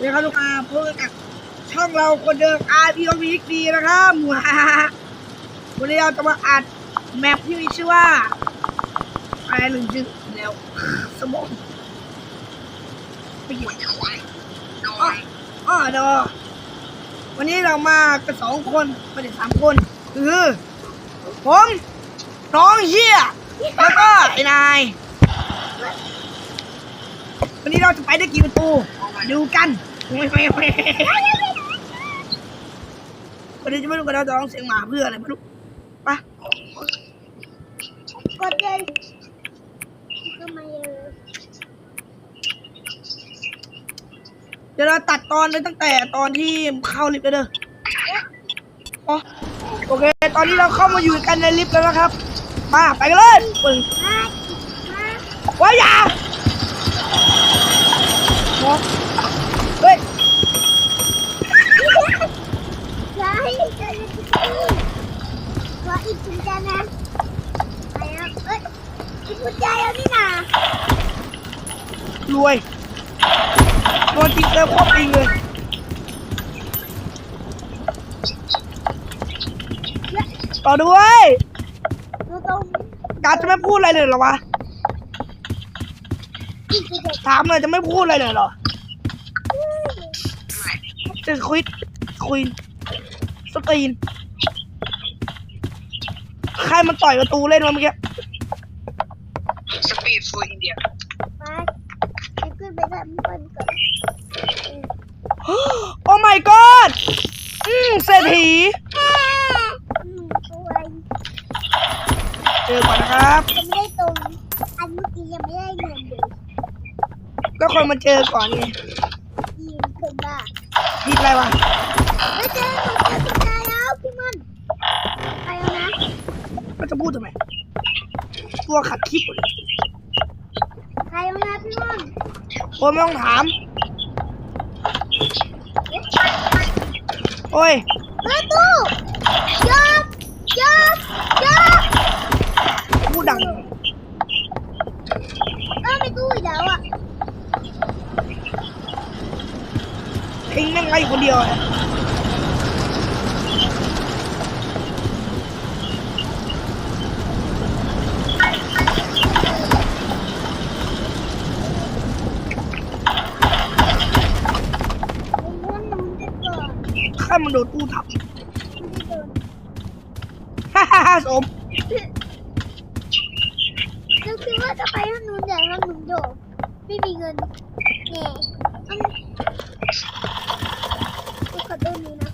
นี่ครับทุกคนพบกับช่องเราคนเดิม R P O V X D นะครับวันนี้เราจะมาอัดแมปที่มีชื่อว่าอะไรหนึ่งชื่อแล้วสมองไม่เกี่ยวอ๋ออ๋อเดอวันนี้เรามากันสองคนไม่ได้สามคน คือผมน้องเฮียแล้วก็ไอ้นาย วันนี้เราจะไปได้กี่ประตูดูกันวันนี้จะไม่รู้กันเราจะร้องเสียงหมาเพื่ออะไรไม่รู้ไปะกดเลยก็มเยอะเดี๋ยวเราตัดตอนไปตั้งแต่ตอนที่เข้าลิฟต์เลยเด้ออ๋อโอเค ตอนนี้เราเข้ามาอยู่กันในลิฟต์แล้วนะครับ มา ไปกันเลยปึ้งมามาว้ายอยา อเฮ้ยอย่าให้เจอเลยขออีกกุญแจนะไปแล้วเอ้ยอีกกุญแจแล้วนี่นะรวยรวยจริงเลยโคตรจริงเลยต่อด้วยดูตรงการจะไม่พูดอะไรเลยเหรอวะ อีกกุญแจ ถามเลยจะไม่พูดอะไรเลยเหรอ จะคุยคุยสตรีนใครมันต่อยประตูเล่นวะเมื่อกี้สปีดฟูอินเดียมาจะขึ้นไปทำคนก่อนโอ้ my god อืมเศรษฐีอืมสวยเจอก่อนนะครับ ยังไม่ได้ตรง อันเมื่อกี้ยังไม่ได้เงินเลย ก็คนมาเจอก่อนไงยิงคนบ้าผิด อะไรวะเฮ้ยเจอคนเจอกุญแจแล้วพี่มันไปแล้วนะก็จะพูดทำไมตัวขัดคลิปหมดเลยใครแล้วนะพี่มันโอ้ยไม่ต้องถาม โอ้ยเฮ้ยตู้ยอบยอบยอบ พูดดัง เออไม่ตู้อีกแล้วอะ ทิ้ง แม่งไว้อยู่คนเดียวอะข้ามันโดนตู้ทับฮ่าฮ่าฮ่าสมนึกคิดว่าจะไปทางนู้นแต่ทางนู้นโดดไม่มีเงินแหน่ต้องดูขอดูนี้นะ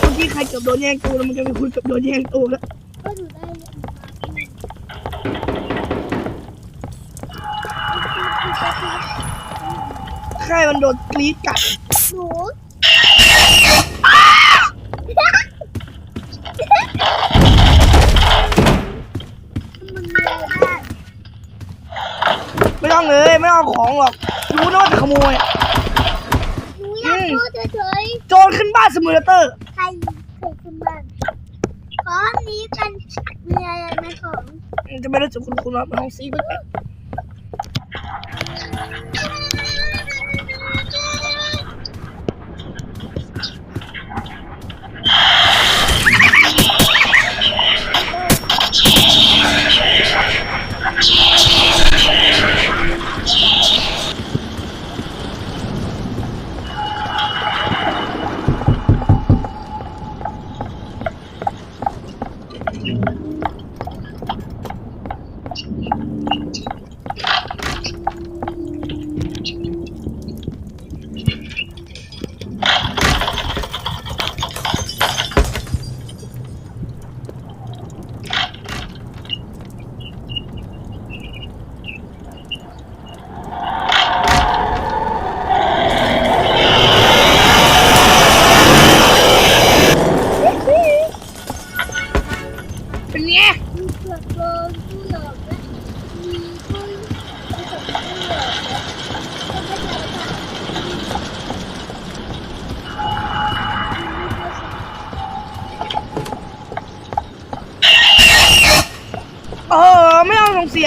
เมื่อกี้ใครเกือบโดนแย่งตู้แล้วมันจะมีคุณเกือบ โดนแย่งตู้แล้วก็ดูได้เลยใครมันโดนกรีดกัดหนูมันมีอะไรบ้างไม่ต้องเลยไม่ต้องเอาของหรอกรู้นะว่าจะขโมยอะหนูอยากดูเฉยโจรขึ้นบ้านสมูเลเตอร์ ๆใครเคยขึ้นบ้านขออันนี้กันมี อะไรไหมข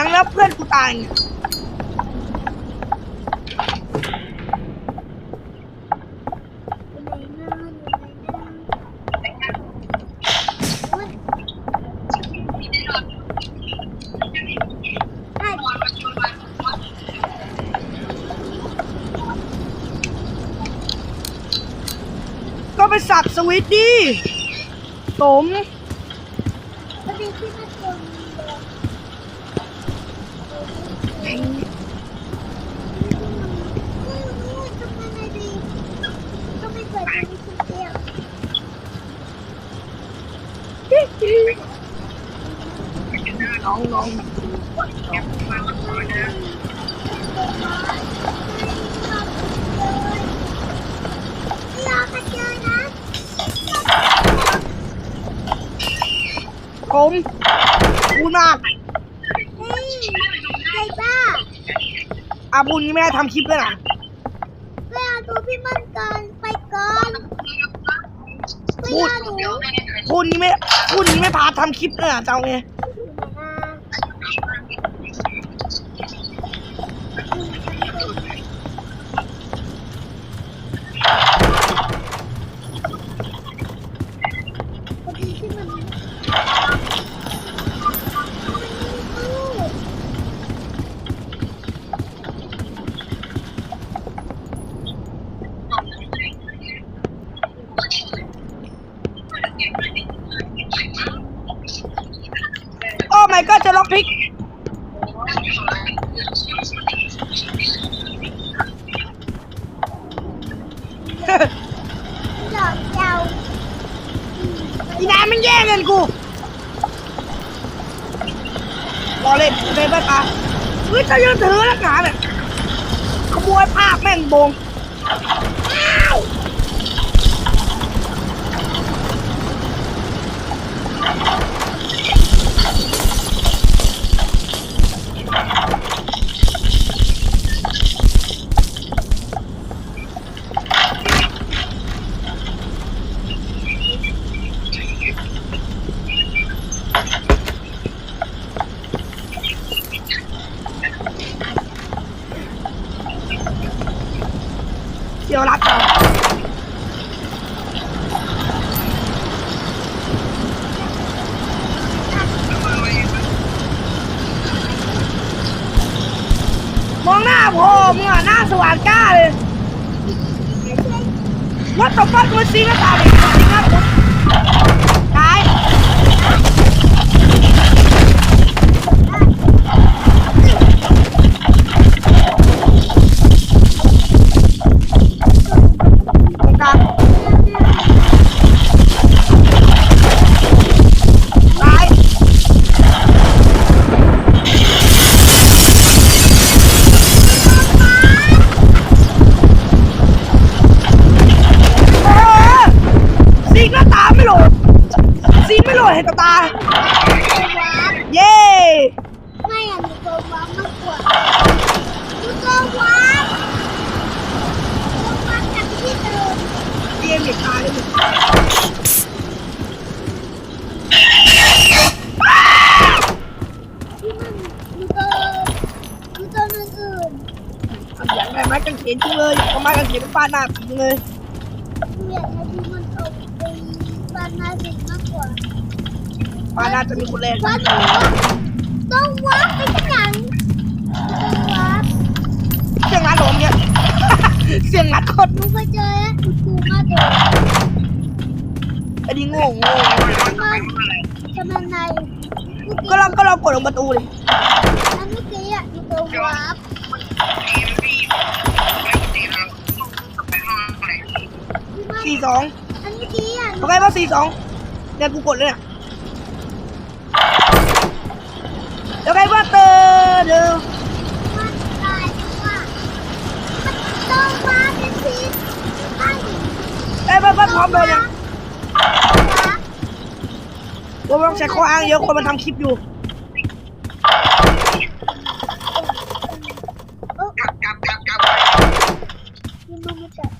ยงแล้วเพื่อนกูตายไงอยู่ไหนนะอยู่ไหนนะอุ๊ยก็ไปสับสวิตช์ดิสมประเด็นที่มันตรงเลยไม่รู้ทำยังไงดีต้องไปเปิดใน คุกเดียวน้องน้อง รอกันเจอนะ ผมกูมาก เฮ้ยไอ้บ้า อาบุญนี้ไม่ได้ทำคลิปด้วยนะไปเอาตัวพี่มันก่อนไปก่อนไปเอาหนูบุญนี้ไม่บุญนี้ไม่พาทำคลิปด้วยนะจะเอาไง พอดีที่มันมันมีตู้ โอ้ไม่ก็จะล็อกพลิก หลอกเจ้า อีนายมันแย่ง เล่นกูรอเล่นเล่นไปปะเฮ้ยจะยืนถือแล้วหนาเนี่ยขบวยภาพแม่งบงอ้าว เดี๋ยวรัดเอมองหน้าผมอะหน้าสว่างกล้าเลยวัดต่อฟัด ปฟาดหน้าจริงเลยหนูอยากให้ที่มันเอาไปบ้านหน้าสิงมากกว่าฟาดหน้าจะมีคนแรงว่าหนูอะต้องว้าไปข้างหลังต้องว้าเสียงรัดหลงเนี่ย เสียงรัดคนหนูไปเจอแล้วหนูถูกมาเด็กไอ้นี่โง่โง่มันทำไมในเมื่อก็กี้เราก็เรากดลงประตูเลยอันเมื่อกี้อะหนูตัวว้าที่มั สี่สองอันเมื่อกี้อะโอเคป่ะสี่สองเนี่ยกูกดเลยเนี่ยโอเคป่ะเตอร์เดิมมันกลายเป็นว่ามันต้องมาเป็นทีมไอ้ไอ้ยป่ะป่ะพร้อมเลยยังว้าว่าไม่ต้องใช้ข้ออ้างเยอะคนมันทำคลิปอยู่ โอ้ กลับกลับกลับกลับ ยมันมาจับ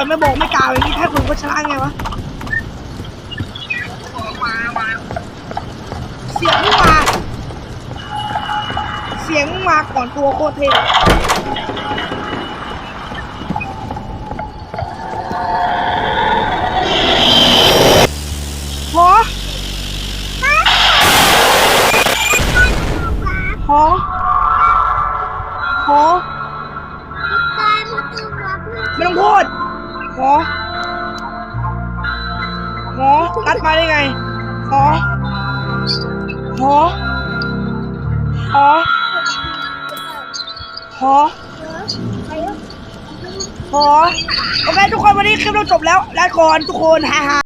แบบไม่บอกไม่กล่าวอย่างนี้ให้คนก็ชนะไงวะมามาเสียงมึงมา เสียงมึงมาก่อนตัวโคตรเท่หอหอหอตายมาตัวรับเพื่อนไม่ต้องพูด หอหอรัดมาได้ไงหอหอหอหอหมอโอเคทุกคนวันนี้คลิปเราจบแล้วลาก่อนทุกคนฮ่าฮ่า